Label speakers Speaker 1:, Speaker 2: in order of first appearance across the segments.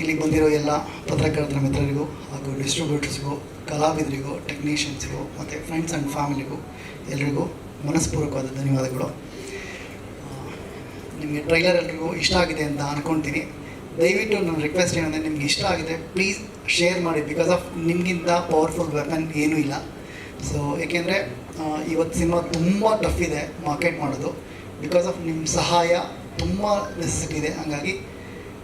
Speaker 1: ಇಲ್ಲಿಗೆ ಬಂದಿರೋ ಎಲ್ಲ ಪತ್ರಕರ್ತರ ಮಿತ್ರರಿಗೂ ಹಾಗೂ ಡಿಸ್ಟ್ರಿಬ್ಯೂಟರ್ಸ್ಗೂ ಕಲಾವಿದರಿಗೂ ಟೆಕ್ನಿಷಿಯನ್ಸ್ಗೂ ಮತ್ತು ಫ್ರೆಂಡ್ಸ್ ಆ್ಯಂಡ್ ಫ್ಯಾಮಿಲಿಗೂ ಎಲ್ರಿಗೂ ಮನಸ್ಪೂರ್ವಕವಾದ ಧನ್ಯವಾದಗಳು. ನಿಮಗೆ ಟ್ರೈಲರ್ ಎಲ್ರಿಗೂ ಇಷ್ಟ ಆಗಿದೆ ಅಂತ ಅಂದ್ಕೊತೀನಿ ದಯವಿಟ್ಟು ನನ್ನ ರಿಕ್ವೆಸ್ಟ್ ಏನಂದರೆ ನಿಮ್ಗೆ ಇಷ್ಟ ಆಗಿದೆ ಪ್ಲೀಸ್ ಶೇರ್ ಮಾಡಿ ಬಿಕಾಸ್ ಆಫ್ ನಿಮಗಿಂತ ಪವರ್ಫುಲ್ ವೆಪನ್ ಏನೂ ಇಲ್ಲ. ಸೊ ಏಕೆಂದರೆ ಇವತ್ತು ಸಿನಿಮಾ ತುಂಬ ಟಫ್ ಇದೆ ಮಾರ್ಕೆಟ್ ಮಾಡೋದು. ಬಿಕಾಸ್ ಆಫ್ ನಿಮ್ಮ ಸಹಾಯ ತುಂಬ ನೆಸೆಸಿಟಿ ಇದೆ. ಹಾಗಾಗಿ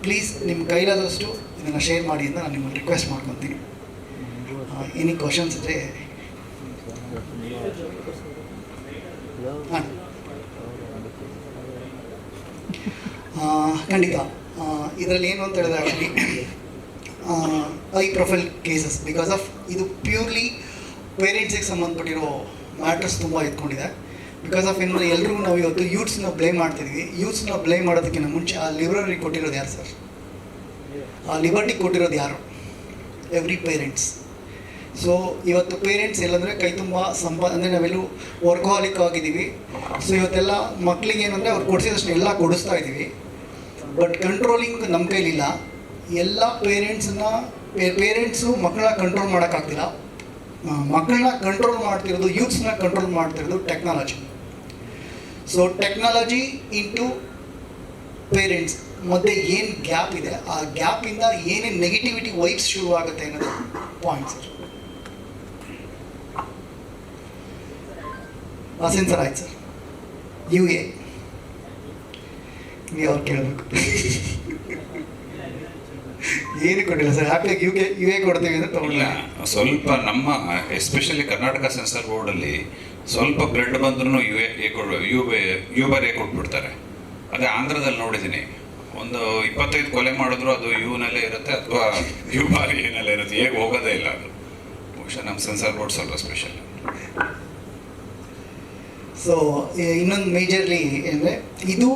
Speaker 1: ಪ್ಲೀಸ್ ನಿಮ್ಮ ಕೈಲಾದಷ್ಟು ಇದನ್ನು ಶೇರ್ ಮಾಡಿ ಅಂತ ನಾನು ನಿಮ್ಮನ್ನು ರಿಕ್ವೆಸ್ಟ್ ಮಾಡ್ಕೊತೀನಿ. ಎನಿ ಕ್ವಶನ್ಸ್ ಇದ್ರೆ ಖಂಡಿತ. ಇದರಲ್ಲಿ ಏನು ಅಂತ ಹೇಳಿದ್ರೆ actually I profile cases because of ಇದು ಪ್ಯೂರ್ಲಿ ಪೇರೆಂಟ್ಸಿಗೆ ಸಂಬಂಧಪಟ್ಟಿರೋ ಮ್ಯಾಟ್ರಸ್ ತುಂಬ ಇಟ್ಕೊಂಡಿದೆ ಬಿಕಾಸ್ ಆಫ್ ಏನಂದರೆ ಎಲ್ಲರಿಗೂ ನಾವು ಇವತ್ತು ಯೂತ್ಸ್ನ ಬ್ಲೇಮ್ ಮಾಡ್ತಿದ್ವಿ. ಯೂತ್ಸ್ನ ಬ್ಲೇಮ್ ಮಾಡೋದಕ್ಕಿಂತ ಮುಂಚೆ ಆ ಲಿಬ್ರರಿ ಕೊಟ್ಟಿರೋದು ಯಾರು ಸರ್ ಆ ಲಿಬರ್ಟಿ ಕೊಟ್ಟಿರೋದು ಯಾರು? ಎವ್ರಿ ಪೇರೆಂಟ್ಸ್ ಸೊ ಇವತ್ತು ಪೇರೆಂಟ್ಸ್ ಎಲ್ಲಂದರೆ ಕೈ ತುಂಬ ಸಂಪ ಅಂದರೆ ನಾವೆಲ್ಲೂ ವರ್ಕೋಹಾಲಿಕ್ ಆಗಿದ್ದೀವಿ. ಸೊ ಇವತ್ತೆಲ್ಲ ಮಕ್ಕಳಿಗೆ ಏನಂದರೆ ಅವ್ರು ಕೊಡಿಸಿದಷ್ಟು ಎಲ್ಲ ಕೊಡಿಸ್ತಾ ಇದ್ದೀವಿ. ಬಟ್ ಕಂಟ್ರೋಲಿಂಗ್ ನಮ್ಮ ಕೈಲಿಲ್ಲ. ಎಲ್ಲ ಪೇರೆಂಟ್ಸನ್ನ ಪೇರೆಂಟ್ಸು ಮಕ್ಕಳನ್ನ ಕಂಟ್ರೋಲ್ ಮಾಡೋಕ್ಕಾಗ್ತಿಲ್ಲ. ಮಕ್ಕಳನ್ನ ಕಂಟ್ರೋಲ್ ಮಾಡ್ತಿರೋದು ಯೂತ್ಸ್ನ ಕಂಟ್ರೋಲ್ ಮಾಡ್ತಿರೋದು technology so technology into parents ಮಧ್ಯೆ ಏನು ಗ್ಯಾಪ್ ಇದೆ? ಆ ಗ್ಯಾಪಿಂದ ಏನೇನು ನೆಗೆಟಿವಿಟಿ ವೈಬ್ಸ್ ಶುರು ಆಗುತ್ತೆ ಅನ್ನೋದು ಪಾಯಿಂಟ್ ಸರ್ ವಾಸಿನ್ ಸರ್ ಆಯ್ತು ಸರ್ ಯು ಎ ನೀವು ಅವ್ರು ಕೇಳಬೇಕು. ಏನು ಕೊಟ್ಟಿಲ್ಲ ಸರ್ ಹ್ಯಾಪಿಯಾಗಿ ಯು ಕೆ ಯು ಎ ಕೊಡ್ತೀವಿ ಅಂತ ತಗೊಂಡಿಲ್ಲ
Speaker 2: ಸ್ವಲ್ಪ ನಮ್ಮ ಎಸ್ಪೆಷಲಿ ಕರ್ನಾಟಕ ಸೆನ್ಸರ್ ಬೋರ್ಡಲ್ಲಿ ಸ್ವಲ್ಪ ಬ್ಲಡ್ ಬಂದ್ರೂ U A U U bar ಕೊಟ್ಬಿಡ್ತಾರೆ. ಅದೇ ಆಂಧ್ರದಲ್ಲಿ ನೋಡಿದ್ದೀನಿ. ಒಂದು ಇಪ್ಪತ್ತೈದು ಕೊಲೆ ಮಾಡಿದ್ರು ಅದು ಯುನಲ್ಲೇ ಇರುತ್ತೆ ಅಥವಾ ಯು ಬಾರಿ ಏನಲ್ಲೇ ಇರುತ್ತೆ. ಹೇಗೆ ಹೋಗೋದೇ ಇಲ್ಲ ಅದು. ಬಹುಶಃ ನಮ್ಮ ಸೆನ್ಸರ್ ಬೋರ್ಡ್ ಸ್ವಲ್ಪ ಸ್ಪೆಷಲ್
Speaker 1: ಸೊ ಇನ್ನೊಂದು ಮೇಜರ್ಲಿ ಅಂದರೆ ಇದು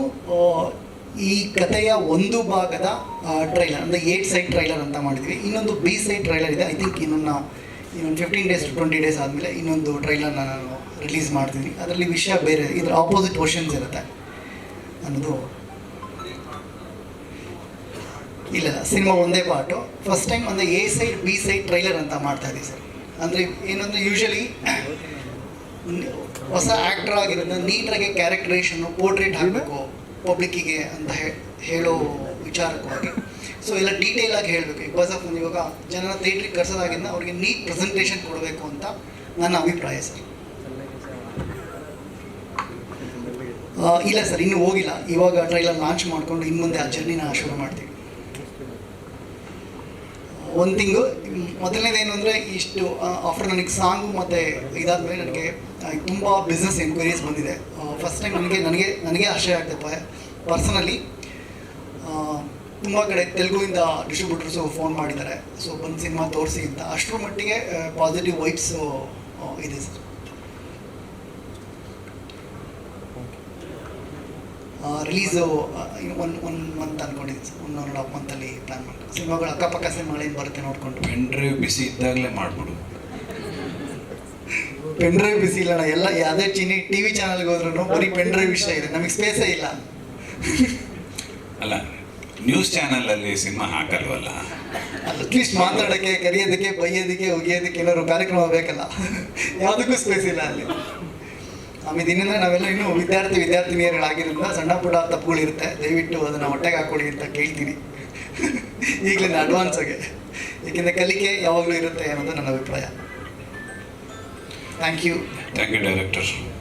Speaker 1: ಈ ಕಥೆಯ ಒಂದು ಭಾಗದ ಟ್ರೈಲರ್ ಅಂದರೆ ಏಟ್ ಸೈಡ್ ಟ್ರೈಲರ್ ಅಂತ ಮಾಡಿದ್ವಿ. ಇನ್ನೊಂದು ಬಿ ಸೈಡ್ ಟ್ರೈಲರ್ ಇದೆ. ಐ ಥಿಂಕ್ ಇನ್ನೊಂದು ಇನ್ನೊಂದು ಫಿಫ್ಟೀನ್ ಡೇಸ್ ಟ್ವೆಂಟಿ ಡೇಸ್ ಆದಮೇಲೆ ಇನ್ನೊಂದು ಟ್ರೈಲರ್ನ ನಾನು ರಿಲೀಸ್ ಮಾಡ್ತೀನಿ. ಅದರಲ್ಲಿ ವಿಷಯ ಬೇರೆ, ಇದ್ರ ಆಪೋಸಿಟ್ ಕ್ವಶನ್ಸ್ ಇರುತ್ತೆ. ಅನ್ನೋದು ಇಲ್ಲ, ಸಿನಿಮಾ ಒಂದೇ ಪಾರ್ಟು ಫಸ್ಟ್ ಟೈಮ್ ಒಂದು A side B side trailer ಅಂತ ಮಾಡ್ತಾ ಇದ್ದೀವಿ ಸರ್. ಅಂದರೆ ಏನಂದ್ರೆ ಯೂಶಲಿ ಹೊಸ ಆ್ಯಕ್ಟರ್ ಆಗಿರೋದ್ರಿಂದ ನೀಟಾಗಿ ಕ್ಯಾರೆಕ್ಟರೇಷನ್ನು ಪೋರ್ಟ್ರೇಟ್ ಹಾಕಬೇಕು ಪಬ್ಲಿಕ್ಕಿಗೆ ಅಂತ ಹೇಳೋ ವಿಚಾರಕ್ಕಾಗಿ. ಸೊ ಎಲ್ಲ ಡೀಟೇಲ್ ಆಗಿ ಹೇಳಬೇಕು. ಬಿಕಾಸ್ ಆಫ್ ಇವಾಗ ಜನರ ಥಿಯೇಟ್ರಿಗೆ ಕರ್ಸೋದಾಗಿಂದ ಅವ್ರಿಗೆ ನೀಟ್ ಪ್ರೆಸೆಂಟೇಷನ್ ಕೊಡಬೇಕು ಅಂತ ನನ್ನ ಅಭಿಪ್ರಾಯ ಸರ್ ಆ, ಇಲ್ಲ ಸರ್, ಇನ್ನೂ ಹೋಗಿಲ್ಲ. ಇವಾಗ ಟ್ರೈಲರ್ ಲಾಂಚ್ ಮಾಡಿಕೊಂಡು ಇನ್ನು ಮುಂದೆ ಆ ಜರ್ನಿನ ಶುರು ಮಾಡ್ತೀವಿ. ಒಂದು ತಿಂಗಳು ಮೊದಲನೇದೇನು ಅಂದರೆ ಇಷ್ಟು ಆಫ್ಟರ್ ನನಗೆ ಸಾಂಗು ಮತ್ತು ಇದಾದಮೇಲೆ ನನಗೆ ತುಂಬ ಬಿಸ್ನೆಸ್ ಎನ್ಕ್ವೈರೀಸ್ ಬಂದಿದೆ. ಫಸ್ಟ್ ಟೈಮ್ ನನಗೆ ನನಗೆ ನನಗೆ ಆಶ್ರಯ ಆಗ್ತಪ್ಪ ಪರ್ಸನಲಿ ತುಂಬ ಕಡೆ ತೆಲುಗುವಿಂದ ಡಿಸ್ಟ್ರಿಬ್ಯೂಟರ್ಸು ಫೋನ್ ಮಾಡಿದ್ದಾರೆ. ಸೊ ಬಂದು ಸಿನಿಮಾ ತೋರಿಸಿ ಅಂತ. ಅಷ್ಟರ ಮಟ್ಟಿಗೆ ಪಾಸಿಟಿವ್ ವೈಬ್ಸು ಇದೆ sir. Release one one month ಅಂದ್ಕೊಂಡಿದ್ದೀನಿ ಸರ್ ಒನ್ ಒನ್ ಹಾಫ್ ಮಂತಲ್ಲಿ ಪ್ಲ್ಯಾನ್ ಮಾಡ್ಕೊಂಡು ಸಿನಿಮಾಗಳು ಅಕ್ಕಪಕ್ಕ ಸಿನಿಮಾಗಳೇನು ಬರುತ್ತೆ ನೋಡಿಕೊಂಡು.
Speaker 2: ಪೆನ್ ಡ್ರೈವ್ ಬಿಸಿ ಇದ್ದಾಗಲೇ ಮಾಡಿಬಿಡು.
Speaker 1: ಪೆನ್ ಡ್ರೈವ್ ಬಿಸಿ ಇಲ್ಲ. ಎಲ್ಲ ಯಾವುದೇ ಚಿನಿ ಟಿ ವಿ ಚಾನಲ್ಗೆ ಹೋದ್ರೂ ಬರೀ ಪೆನ್ ಡ್ರೈವ್ ವಿಷಯ ಇದೆ ನಮಗೆ ಸ್ಪೇಸೇ ಇಲ್ಲ.
Speaker 2: ಅಲ್ಲ ನ್ಯೂಸ್ ಚಾನಲಲ್ಲಿ ಸಿನಿಮಾ ಹಾಕಲ್ವಲ್ಲ?
Speaker 1: ಅಟ್ಲೀಸ್ಟ್ ಮಾತಾಡೋಕ್ಕೆ ಕರೆಯೋದಕ್ಕೆ ಬೈಯೋದಕ್ಕೆ ಒಗೆಯೋದಕ್ಕೆ ಏನಾದ್ರು ಕಾರ್ಯಕ್ರಮ ಬೇಕಲ್ಲ. ಯಾವುದಕ್ಕೂ ಸ್ಪೇಸ್ ಇಲ್ಲ ಅಲ್ಲಿ. ಇನ್ನಂದ್ರೆ ನಾವೆಲ್ಲ ಇನ್ನೂ ವಿದ್ಯಾರ್ಥಿ ವಿದ್ಯಾರ್ಥಿನಿಯರುಗಳಾಗಿರೋದ್ರಿಂದ ಸಣ್ಣ ಪುಟ್ಟ ತಪ್ಪುಗಳಿರುತ್ತೆ. ದಯವಿಟ್ಟು ಅದನ್ನು ಹೊಟ್ಟೆಗೆ ಹಾಕೊಳ್ಳಿ ಅಂತ ಕೇಳ್ತೀನಿ. ಈಗಲಿಂದ ಅಡ್ವಾನ್ಸ್ ಆಗಿ. ಏಕೆಂದರೆ ಕಲಿಕೆ ಯಾವಾಗಲೂ ಇರುತ್ತೆ ಅನ್ನೋದು ನನ್ನ ಅಭಿಪ್ರಾಯ. Thank you
Speaker 2: thank you director